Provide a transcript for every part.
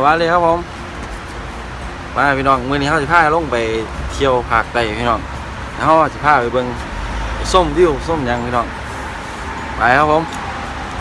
สวัสดีครับผมมาพี่น้องมื้อนี้เฮาสิพาลงไปเที่ยวภาคใต้พี่น้องแล้วเฮาสิพาไปเบิ่งส้มดิวส้มหยังพี่น้องไปครับผม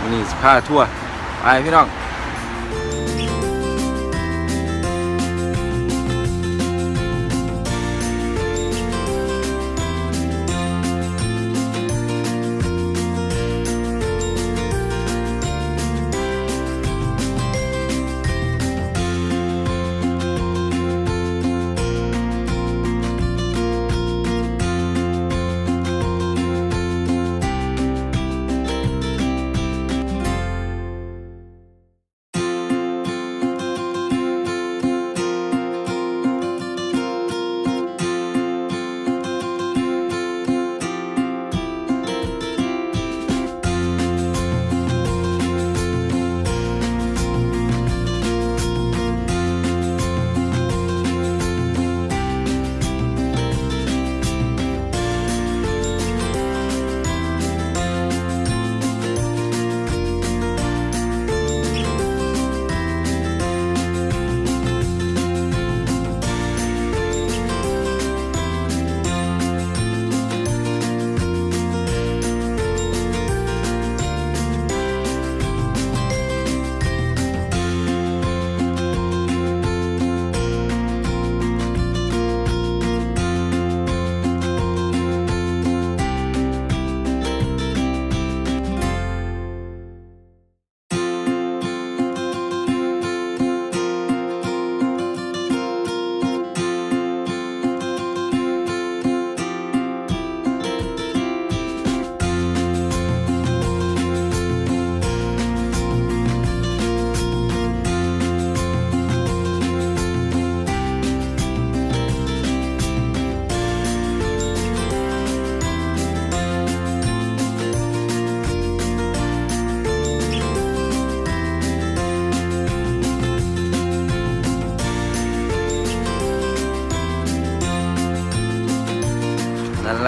มื้อนี้สิพาทั่วไปพี่น้อง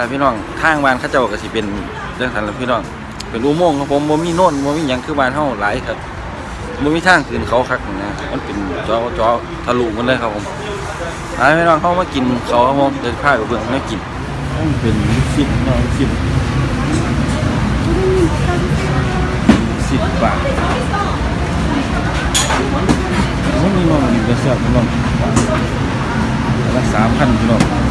ละพี่น้องทางบ้านเขาเจ้าก็สิเป็นเรื่องทันละพี่น้องเป็นอุโมงค์ครับผมบ่มีโน่นบ่มีหยังคือบ้านเฮาหลายครับบ่มีทางขึ้นเขาคักนะมันเป็นจอจอทะลุมันเลยครับผมไปพี่น้องเข้ามากินเขาครับผมเดินข้าวกับเบิ่งมากินมันเป็นสิบเนาะสิบสิบบาทมันมีมันมีกระแสพี่น้องละสามพันพี่น้อง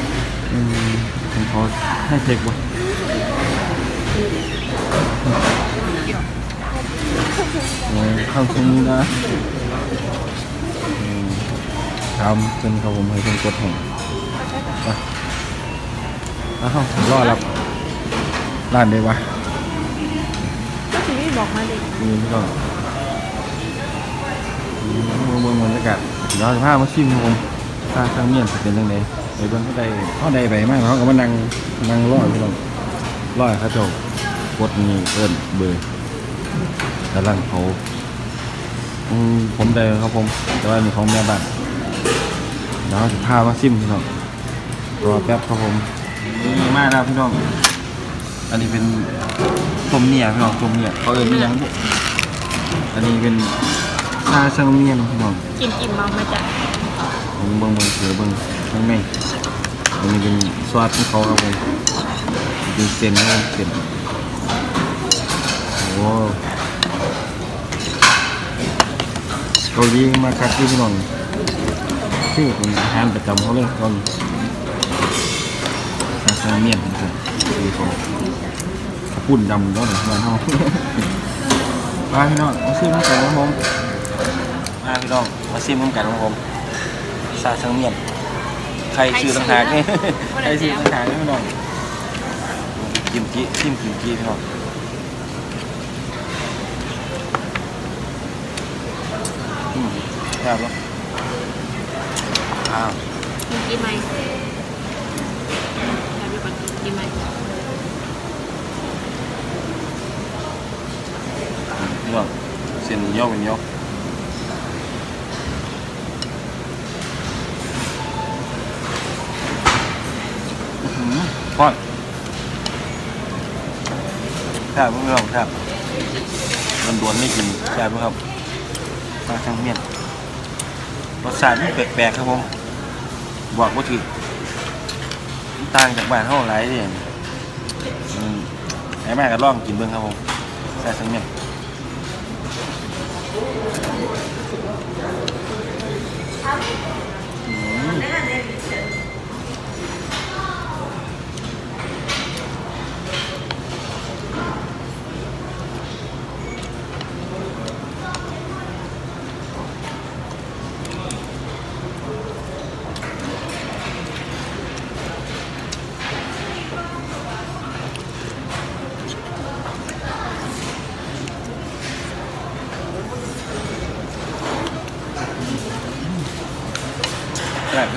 ผมขอให้เช็คบ่โอ้ยเข้าซุ้มนะอืมทำเป็นครับผมให้เป็นกดแห่งไปอ้าวรอรับร้านได้ปะก็สิได้บอกมาเลยนี่พี่น้องอืมเมืองเมืองบรรยากาศเดี๋ยวจะพามาชิมครับผมทางทางเมียนจะเป็นยังไง ไปเบิ่งเขาได้เขาได้ไปมากเขาก็มานั่งนั่งรอพี่น้องรอให้เขาเจ้ากดนี่เอิ้นเบอร์กำลังเขาอืมผมได้ครับผม แต่ว่ามีของแม่บ้านเดี๋ยวจะพามาชิมพี่น้องรอแป๊บครับผมนี่มากแล้วพี่น้อง อันนี้เป็นต้มเนี่ยพี่น้องต้มเนี่ยเขาเอิ้นอิหยังบุอันนี้เป็นชาชังเมียนพี่น้องกินอิ่มเมามาจ้ะเบิ่งเบิ่งเบิ่งเสือเบิ่ง ข้างในอันนี้เป็นซอสของเขาครับผมเป็นเส้นนะครับเส้นโอ้เกาหลีมาคักที่พี่น้องชื่อเป็นอาหารประจำเขาเลยเกาหลีซาซาเมียนครับคือของข้าปุ้นดำก็เลยมาเฮามาพี่น้องมาซิมกันครับผมมาพี่น้องมาซิมกันครับผมซาซาเมียน ใครชื่อต่างหากนี่ใครชื่อต่างหากนี่พี่น้องกิมจิซิมกิมจิพี่น้อง อืมแซ่บแล้วอ้าว กินกินไหมอยากดูก่อนกินไหม นี่ก่อนเส้นเยอะเป็นเยอะอื้อหือทอด แซ่บพี่น้องแซ่บมันดวนไม่กินแซ่บไหมครับปลาช่างเมียนรสชาติมันแปลกๆครับผมบอกว่าถือต่างจากบ้านเท่าไรเนี่ยอืมไอ้แม่ก็ลองกินเบิ่งครับผมแซ่บช่างเมียน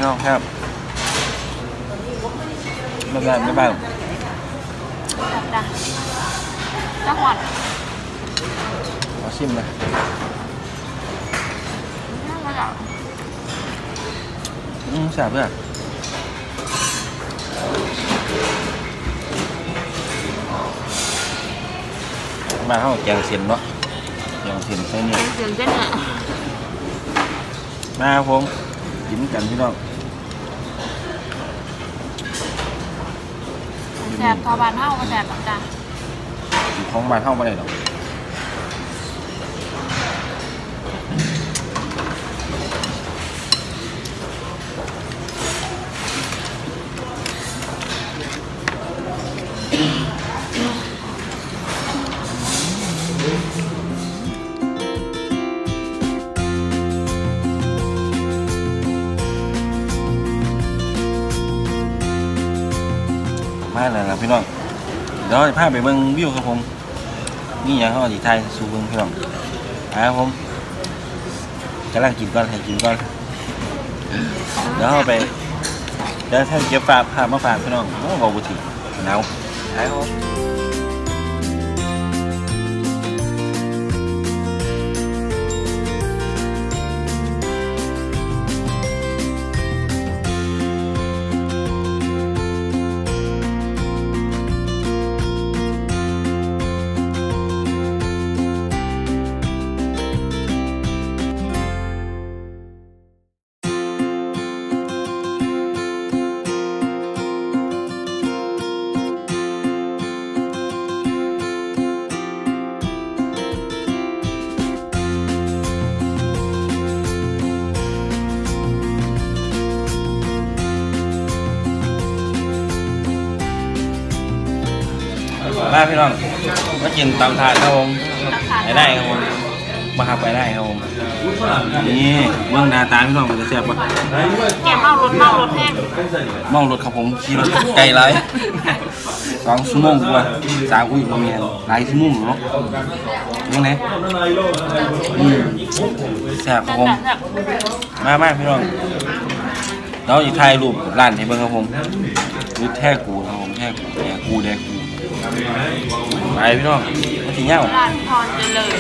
แบบพี่น้องครับไม่ได้ไม่ได้แบบดังเจ้าหวัดขอชิมนะ ซ่บเพื่อนมาเข้าแกงเสียนเนาะแกงเสียนใส่เนี่ยเป็นเสียงเส้นเนี่ยมาครับผมกินกันพี่น้องแบทอบานเท่าก็แสบบจังอยู่ของบ้านเท้ามาได้หรอก มาแล้วล่ะพี่น้องเดี๋ยวจะพาไปเบิ้งวิวครับผมนี่อย่างเขาอธิไทยสู่เบิ่งพี่น้องอ่าครับผมกำลังกินก่อนให้กินก่อนเดี๋ยวไปเดี๋ยวท่านเก็บฝากภาพมาฝากพี่น้องโอ้บอกบุตรหนาวไปครับ มมาพี่น้องมากินตำถาดครับผมไปได้ครับผมมาหับไปได้ครับผมนี่เมืองหนาตาพี่น้องมันจะแซ่บปะแกเมารถเมารถแห้งเมารถครับผมขี่รถไกลไรสองชั่วโมงกว่าสามคุยกับเมียหลายชั่วโมงเนาะยังไงอืมแซ่บครับผมแบบมามาพี่น้องเราจะถ่ายรูปร้านให้เบิ่งครับผมรูปแท้กูครับผมแท้กูแท้กูแดกกู ไปพี่น้องมาถึงเย้าร้านพรเจริญ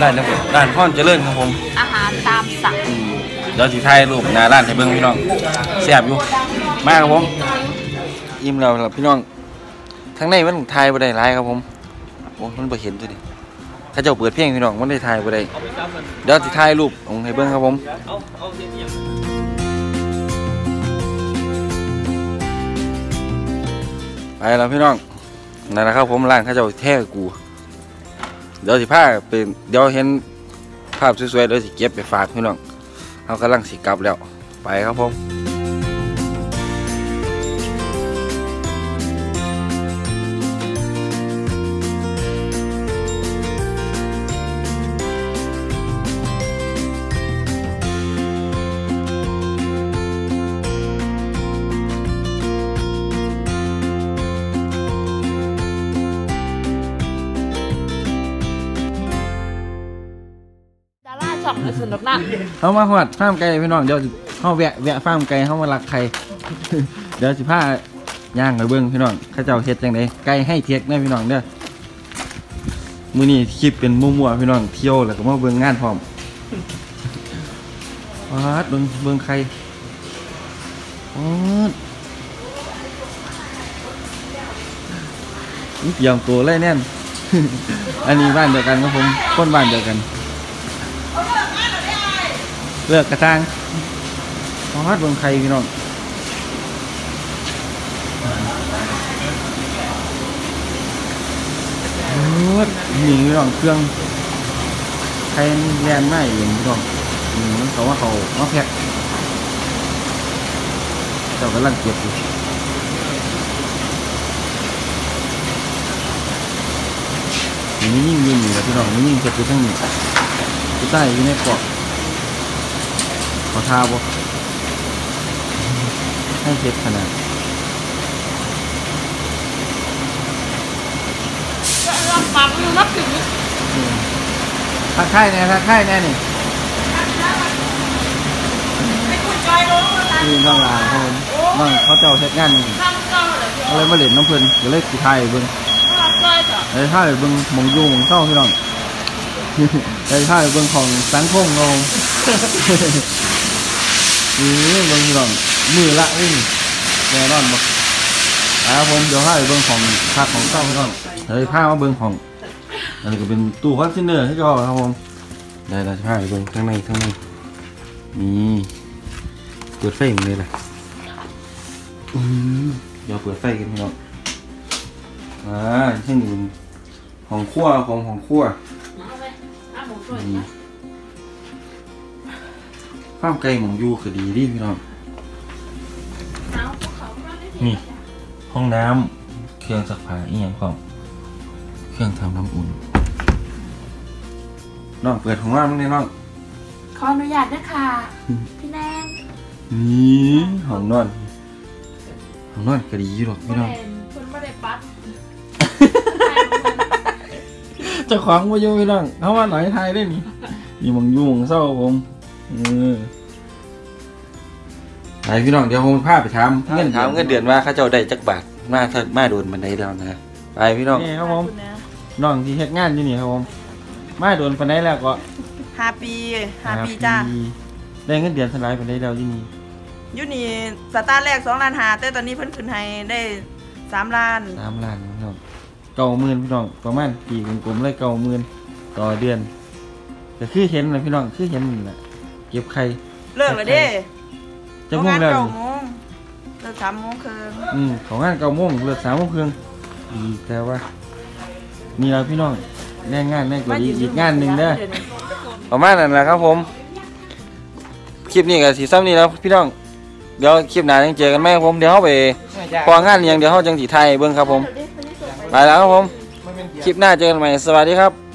ร้านนะผมร้านพ่อนเจริญครับผม อาหารตามสั่งอืมเดี๋ยวสิถ่ายรูปหน้าร้านให้เบิ่งพี่น้องแซ่บอยู่มาครับผมอิ่มแล้วครับพี่น้องทั้งในมันถ่ายบ่ได้หลายครับผมโอ้มันบ่เห็นตัวนี้ถ้าเจ้าเปิดเพลงพี่น้องมันได้ถ่ายบ่ได้เดี๋ยวสิถ่ายรูปเอาให้เบิ่งครับผมไปแล้วพี่น้อง นั่นแหละครับผมร้านข้าเจ้าแท้กู เดี๋ยวสิพาเป็นเดี๋ยวเห็นภาพสวยๆเดี๋ยวสิเก็บไปฝากพี่น้องเขากำลังสิกลับแล้ว ไปครับผม สนุกนักเขามาหอดฟาร์มไก่พี่น้องเดี๋ยวเขาแวะแวะฟาร์มไก่เขามารักไข่เดี๋ยวสิพาย่างไปเบิ้งพี่น้องข้าเจ้าเฮ็ดจังไดไก่ให้เทียกแน่พี่น้องเด้อมื้อนี้คลิปเป็นมั่วๆพี่น้องเที่ยวแล้วก็มาเบิ่งงานพร้อมวัดเบิ่งเบิ่งไข่วัดนี่เตรียมตัวเลยแน่น อันนี้บ้านเดียวกันครับผมคนบ้านเดียวกัน เลือกกระทางพอดเบิ่งไข่พี่น้องโอ้ยนี่พี่น้องเครื่องไข่แลนไม่เองพี่น้องอืมมันเขาว่าเขามาแพ็คเจ้ากำลังเก็บอยู่นี่ยิ่งยืนอยู่แล้วพี่น้องนี่ยิ่งเก็บอยู่ทั้งนี้ใต้อยู่ในเก อทาบ่ให้เจ็บขนาดรับฟังรับถึงทักทายแน่ทักทายแน่นี่ไม่คุยใจลงแล้วนะนี่น้องลาเขาน้องเขาเจ้าเฮ็ดงานนี่ทำเจ้าเลยก็เลยมาเล่นน้ำเพิ่นก็เลยสิถ่ายให้เบิ่งรับใจจ้ะเลยถ่ายให้เบิ่งหมองอยู่หมองเศร้าพี่น้องเลยถ่ายให้เบิ่งของสังคมง งนี่เบิ่งพี่น้องมือละนี่งแน่นอนบ่อ่าผมเดี๋ยวให้เบิ่งของภาคของเศร้าพี่น้องเฮ้ยพามาเบิ่งของ อันนี้ก็เป็นตู้คอนเทนเนอร์ให้ก็ครับผมได้ได้ใช่เบิ่งข้างในข้างในนี่เปิดไฟมันเลยล่ะอืมเดี๋ยวเปิดไฟกันพี่น้องอ่าเช่นนี้เป็นของขั้วของของขั้วเอาไปเอาหมูช่วยนี่ ฟาร์มไก่หมองยูคือดีดิพี่น้องเอาพวกเขามาได้นี่ ห้องน้ำเครื่องซักผ้าอีกอย่างของเครื่องทำน้ำอุ่นน้องเปิดของน้ำนี่น้อง ขออนุญาตด้วยค่ะ พี่แนนนี่ห้องนอนห้องนอนก็ดีอยู่หรอกไม่พี่น้องได้คุณไม่ได้ปัดเจ้าของมาอยู่พี่น้องเขาว่าหน่อยไทยได้นี่นี่มังยุ่งเศร้าผมเออไปพี่น้องเดี๋ยวผมพาไปถามเงินถามเงินเดือนว่าเขาเจ้าได้จักบาทมาถ้ามาโดนบันไดแล้วนะไปพี่น้องนี่ครับผมน้องที่เฮ็ดงานอยู่นี่ครับผมมาโดนบันไดแล้วก็ห้าปีห้าปีจ้าได้เงินเดือนสลายบันไดแล้วที่นี่อยู่นี่สตาร์ทแรกสองล้านหาแต่ตอนนี้เพิ่นขึ้นให้ได้สามล้านสามล้านพี่น้องเก้าหมื่นพี่น้องประมาณปีกลมๆเลยเก้าหมื่นต่อเดือนก็คือเห็นนะพี่น้องคือเห็นนี่แหละ เก็บไข่เลิกแล้วเด้จะมุ่งแล้วเก้านี่โมงเลิกสามโมงครึ่งอืมของงานเก้าโมงเลิกสามโมงครึ่งดีแต่ว่านี่เราพี่น้องแน่งานแน่กว่าอีกอีกงานหนึ่งเด้อประมาณนั้นแหละครับผมคลิปนี้ก็สีซ้ำนี่แล้วพี่น้องเดี๋ยวคลิปหน้ายังเจอกันไหมครับผมเดี๋ยวเขาไปพองานเลี้ยงเดี๋ยวเขาจังสีไทยเบิ้งครับผมไปแล้วครับผมคลิปหน้าเจอกันใหม่สวัสดีครับ